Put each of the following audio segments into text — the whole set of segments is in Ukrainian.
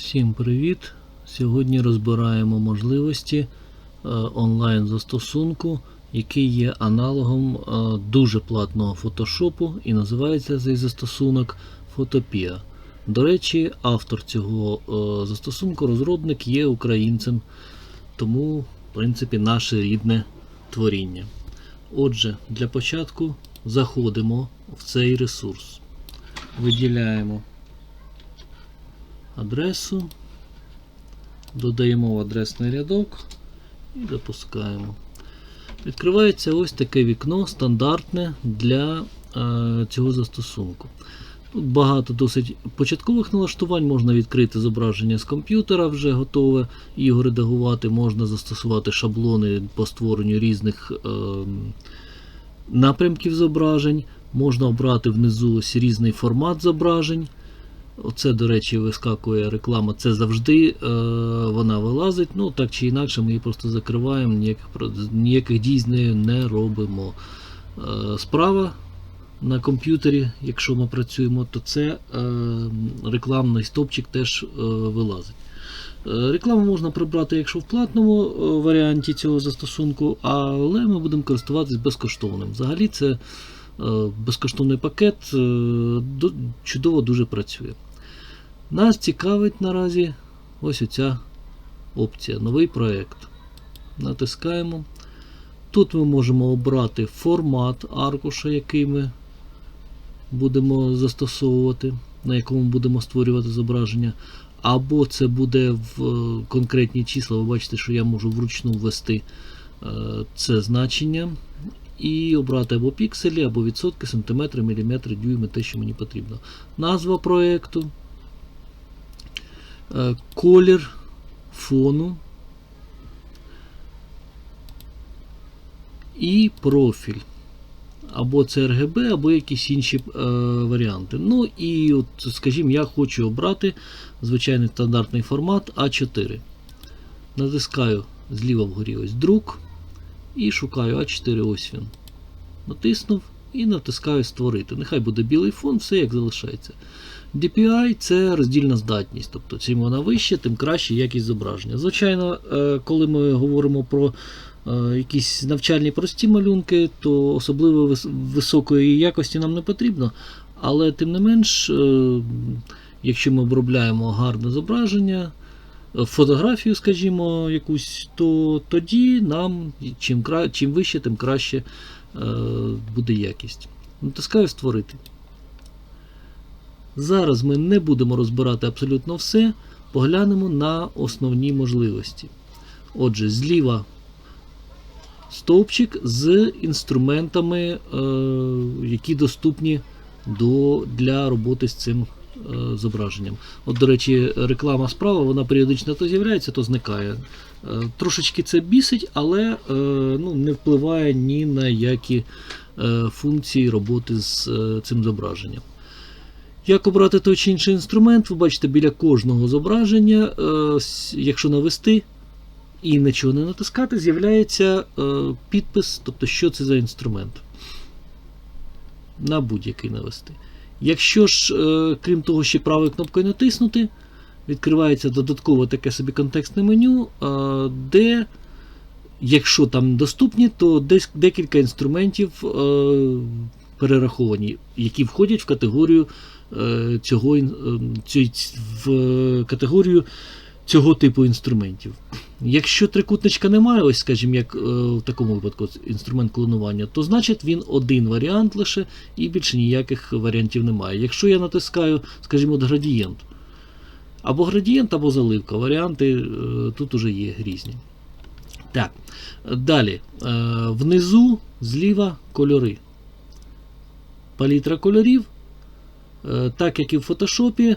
Всім привіт! Сьогодні розбираємо можливості е, онлайн-застосунку, який є аналогом е, дуже платного фотошопу і називається цей застосунок Photopia. До речі, автор цього е, застосунку, розробник є українцем, тому, в принципі, наше рідне творіння. Отже, для початку заходимо в цей ресурс. Виділяємо адресу, додаємо в адресний рядок і запускаємо. Відкривається ось таке вікно стандартне для е, цього застосунку. Тут багато досить початкових налаштувань, можна відкрити зображення з комп'ютера, вже готове, його редагувати, можна застосувати шаблони по створенню різних е, напрямків зображень, можна обрати внизу ось різний формат зображень. Оце, до речі, вискакує реклама. Це завжди е, вона вилазить. Ну, так чи інакше, ми її просто закриваємо, ніяких, ніяких дій з нею не робимо. Е, справа на комп'ютері, якщо ми працюємо, то це е, рекламний стопчик теж е, вилазить. Е, Рекламу можна прибрати, якщо в платному е, варіанті цього застосунку, але ми будемо користуватись безкоштовним. Взагалі це е, безкоштовний пакет чудово дуже працює. Нас цікавить наразі ось оця опція, новий проєкт. Натискаємо. Тут ми можемо обрати формат аркуша, який ми будемо застосовувати, на якому будемо створювати зображення. Або це буде в е, конкретні числа. Ви бачите, що я можу вручну ввести е, це значення і обрати або пікселі, або відсотки, сантиметри, міліметри, дюйми, те, що мені потрібно. Назва проєкту, колір фону і профіль. Або це RGB, або якісь інші е, варіанти. Ну і, от, скажімо, я хочу обрати звичайний стандартний формат А4. Натискаю зліва вгорі ось друк і шукаю А4, ось він. Натиснув і натискаю Створити. Нехай буде білий фон, все як залишається. DPI це роздільна здатність, тобто чим вона вища, тим краще якість зображення. Звичайно, е, коли ми говоримо про е, якісь навчальні прості малюнки, то особливо високої якості нам не потрібно. Але тим не менш, е, якщо ми обробляємо гарне зображення, фотографію, скажімо, якусь, то тоді нам чим, чим вище, тим краще буде якість. Натискаю створити. Зараз ми не будемо розбирати абсолютно все, поглянемо на основні можливості. Отже, зліва стовпчик з інструментами, е, які доступні до, для роботи з цим е, зображенням. От, до речі, реклама справа, вона періодично то з'являється, то зникає. Е, Трошечки це бісить, але е, ну, не впливає ні на які е, функції роботи з е, цим зображенням. Як обрати той чи інший інструмент, ви бачите біля кожного зображення, е, якщо навести і нічого не натискати, з'являється е, підпис, тобто що це за інструмент. На будь-який навести. Якщо ж, е, крім того, ще правою кнопкою натиснути, відкривається додатково таке собі контекстне меню, е, де, якщо там доступні, то десь декілька інструментів е, перераховані, які входять в категорію цього в категорію цього типу інструментів. Якщо трикутничка немає, ось скажімо, як е, в такому випадку інструмент клонування, то значить він один варіант лише і більше ніяких варіантів немає. Якщо я натискаю, скажімо, градієнт, або градієнт, або заливка. Варіанти е, тут уже є різні. Так, далі. Е, внизу зліва кольори. Палітра кольорів. Так як і в фотошопі,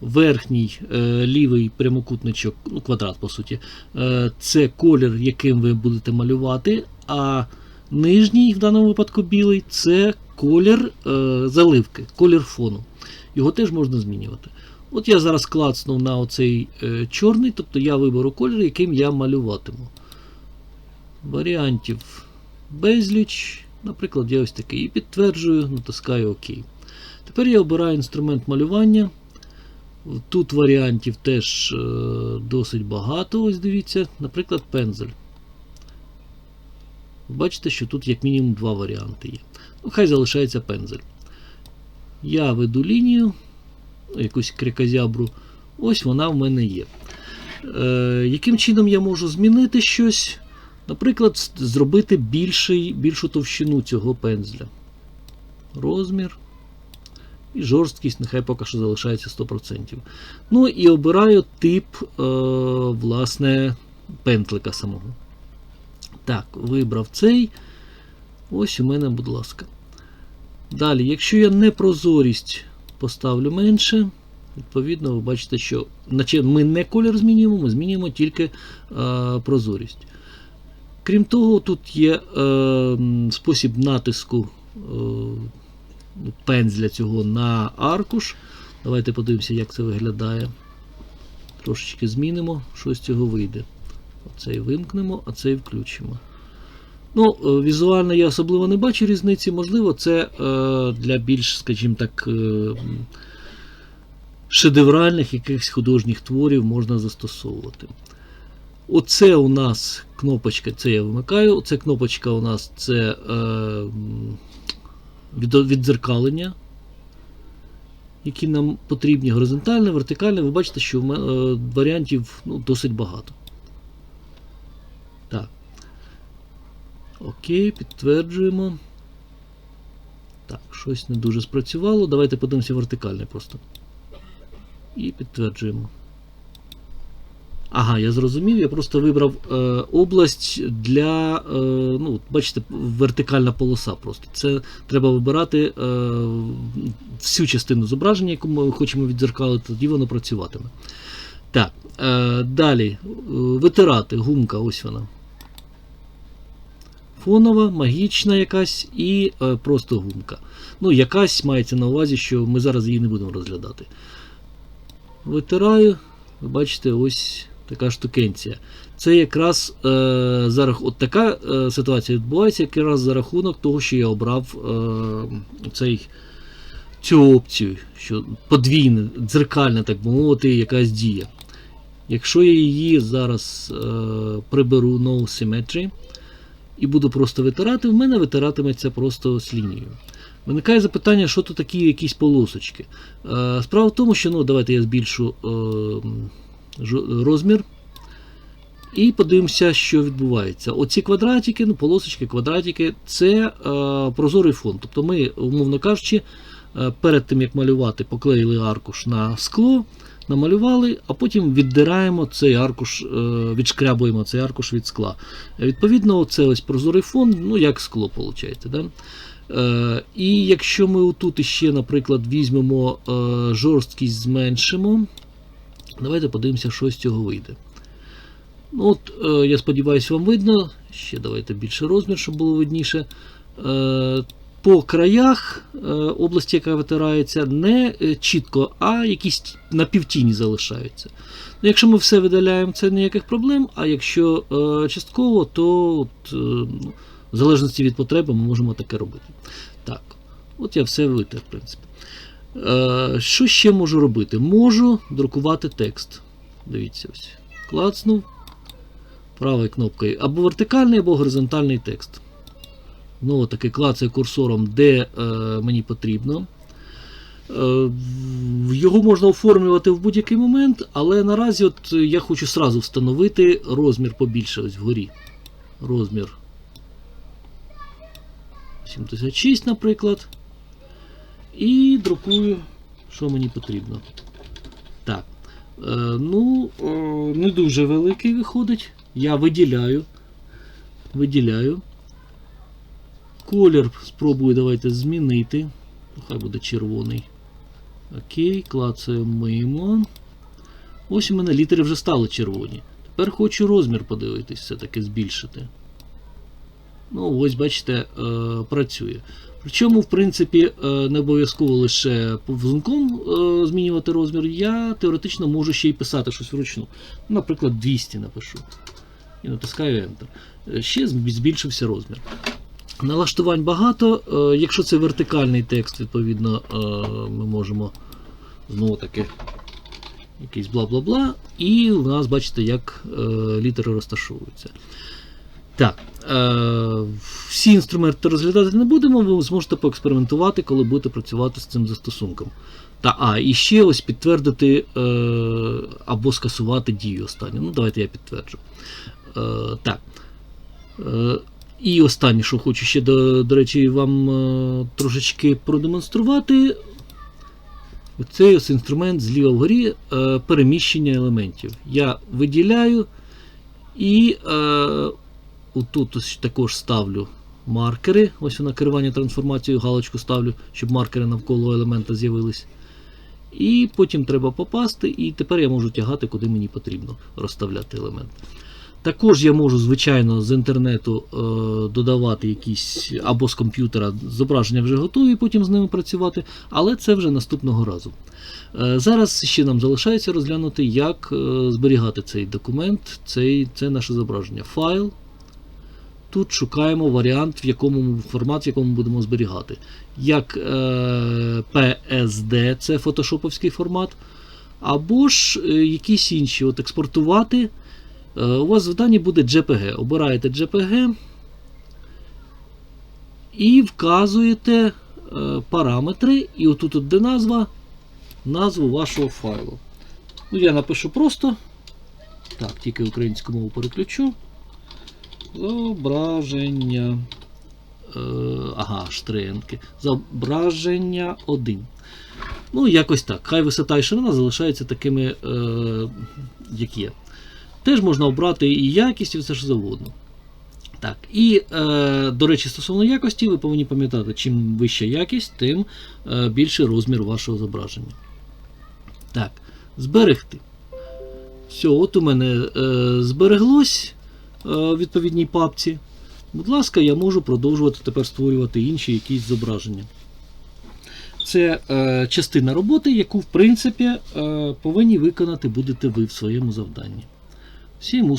верхній е, лівий прямокутничок, ну, квадрат по суті, е, це колір, яким ви будете малювати, а нижній, в даному випадку білий, це колір е, заливки, колір фону. Його теж можна змінювати. От я зараз клацнув на оцей чорний, тобто я виберу колір, яким я малюватиму. Варіантів безліч. Наприклад, я ось такий і підтверджую, натискаю ОК. Тепер я обираю інструмент малювання. Тут варіантів теж е, досить багато. Ось дивіться, наприклад, пензель. Бачите, що тут як мінімум два варіанти є. Ну, хай залишається пензель. Я веду лінію, ну, якусь крикозябру. Ось вона в мене є. Е, яким чином я можу змінити щось? Наприклад, зробити більший, більшу товщину цього пензля. Розмір. І жорсткість, нехай поки що залишається 100%. Ну і обираю тип, е, власне, пентлика самого. Так, вибрав цей. Ось у мене, будь ласка. Далі, якщо я непрозорість поставлю менше, відповідно, ви бачите, що наче ми не колір змінюємо, ми змінюємо тільки е, прозорість. Крім того, тут є е, спосіб натиску е, пензля цього на аркуш. Давайте подивимося, як це виглядає. Трошечки змінимо, що з цього вийде. Оцей вимкнемо, а цей включимо. Ну, е, візуально я особливо не бачу різниці. Можливо, це е, для більш, скажімо так, е, шедевральних якихось художніх творів можна застосовувати. Оце у нас кнопочка, це я вимикаю. Оце кнопочка у нас це е, віддзеркалення, які нам потрібні. Горизонтальне, вертикальне. Ви бачите, що е, варіантів ну, досить багато. Так. Окей, підтверджуємо. Так, щось не дуже спрацювало. Давайте подивимося вертикальне просто. І підтверджуємо. Ага, я зрозумів. Я просто вибрав е, область для. Е, ну, бачите, вертикальна полоса просто. Це треба вибирати е, всю частину зображення, яку ми хочемо віддзеркалити, тоді воно працюватиме. Так, е, далі. Е, витирати, гумка, ось вона. Фонова, магічна якась і е, просто гумка. Ну, якась мається на увазі, що ми зараз її не будемо розглядати. Витираю, ви бачите, ось така штукенція. Це якраз е, за рах... от така е, ситуація відбувається якраз за рахунок того, що я обрав е, цей, цю опцію, що подвійне, дзеркальна, так би мовити, якась дія. Якщо я її зараз е, приберу No Symmetry і буду просто витирати, в мене витиратиметься просто з лінією. Виникає запитання, що тут такі якісь полосочки. Е, справа в тому, що ну, давайте я збільшу е, розмір. І подивимося, що відбувається. Оці квадратики, ну, полосочки, квадратики це е, прозорий фон. Тобто ми, умовно кажучи, е, перед тим як малювати, поклеїли аркуш на скло, намалювали, а потім віддираємо цей аркуш, е, відшкрябуємо цей аркуш від скла. Відповідно, це ось прозорий фон, ну як скло, виходить. Да? Е, і якщо ми отут іще, наприклад, візьмемо е, жорсткість, зменшимо, давайте подивимося, що з цього вийде. Ну, от, е, Я сподіваюся, вам видно. Ще давайте більше розмір, щоб було видніше. Е, по краях е, області, яка витирається, не е, чітко, а якісь напівтіні залишаються. Ну, Якщо ми все видаляємо, це ніяких проблем, а якщо е, частково, то от, е, ну, в залежності від потреби ми можемо таке робити. Так, от я все витер, в принципі. Е, що ще можу робити? Можу друкувати текст. Дивіться, ось. Клацнув правою кнопкою або вертикальний, або горизонтальний текст. Знову таки клацаю курсором, де е, мені потрібно. Е, його можна оформлювати в будь-який момент, але наразі от я хочу сразу встановити розмір побільше ось вгорі. Розмір 76, наприклад. І друкую, що мені потрібно. Так. Е, ну, е, не дуже великий виходить. Я виділяю. Виділяю. Колір спробую давайте змінити. Хай буде червоний. Окей, клацаємо мимо. Ось у мене літери вже стали червоні. Тепер хочу розмір подивитись, все-таки збільшити. Ну, ось бачите, е, працює. Причому, в принципі, е, не обов'язково лише повзунком е, змінювати розмір. Я теоретично можу ще й писати щось вручну. Наприклад, 200 напишу. І натискаю Enter. Е, Ще збільшився розмір. Налаштувань багато. Якщо це вертикальний текст, відповідно, ми можемо знову таки якийсь бла-бла-бла, і у нас бачите, як літери розташовуються. Так, е, всі інструменти розглядати не будемо, ви зможете поекспериментувати, коли будете працювати з цим застосунком. Та, а, і ще ось підтвердити е, або скасувати дію останню. Ну, давайте я підтверджу. Е, так. Е, і останнє, що хочу ще, до, до речі, вам е, трошечки продемонструвати. Оцей ось інструмент зліва вгорі е, переміщення елементів. Я виділяю і е, отут також ставлю маркери. Ось на керування трансформацією галочку ставлю, щоб маркери навколо елемента з'явились. І потім треба попасти, і тепер я можу тягати, куди мені потрібно розставляти елемент. Також я можу, звичайно, з інтернету е, додавати якісь або з комп'ютера зображення вже готові, потім з ними працювати, але це вже наступного разу. Е, зараз ще нам залишається розглянути, як е, зберігати цей документ, цей, це наше зображення. Файл. Тут шукаємо варіант, в якому формат, в якому будемо зберігати. Як е, PSD, це фотошоповський формат, або ж е, якісь інші. От експортувати. Е, У вас завдання буде JPG. Обираєте JPG і вказуєте е, параметри, і отут, от, де назва, назву вашого файлу. Ну, я напишу просто. Так, тільки українську мову переключу. Зображення. Е, ага, штринки. Зображення 1. Ну, якось так. Хай висота і ширина залишаються такими, е, як є. Теж можна обрати і якість, і все що завгодно. Так, і, е, до речі, стосовно якості, ви повинні пам'ятати, чим вища якість, тим е, більший розмір вашого зображення. Так, зберегти. Все, от у мене е, збереглось відповідній папці. Будь ласка, я можу продовжувати тепер створювати інші якісь зображення. Це е, частина роботи, яку, в принципі, е, повинні виконати будете ви в своєму завданні. Всім успіхів!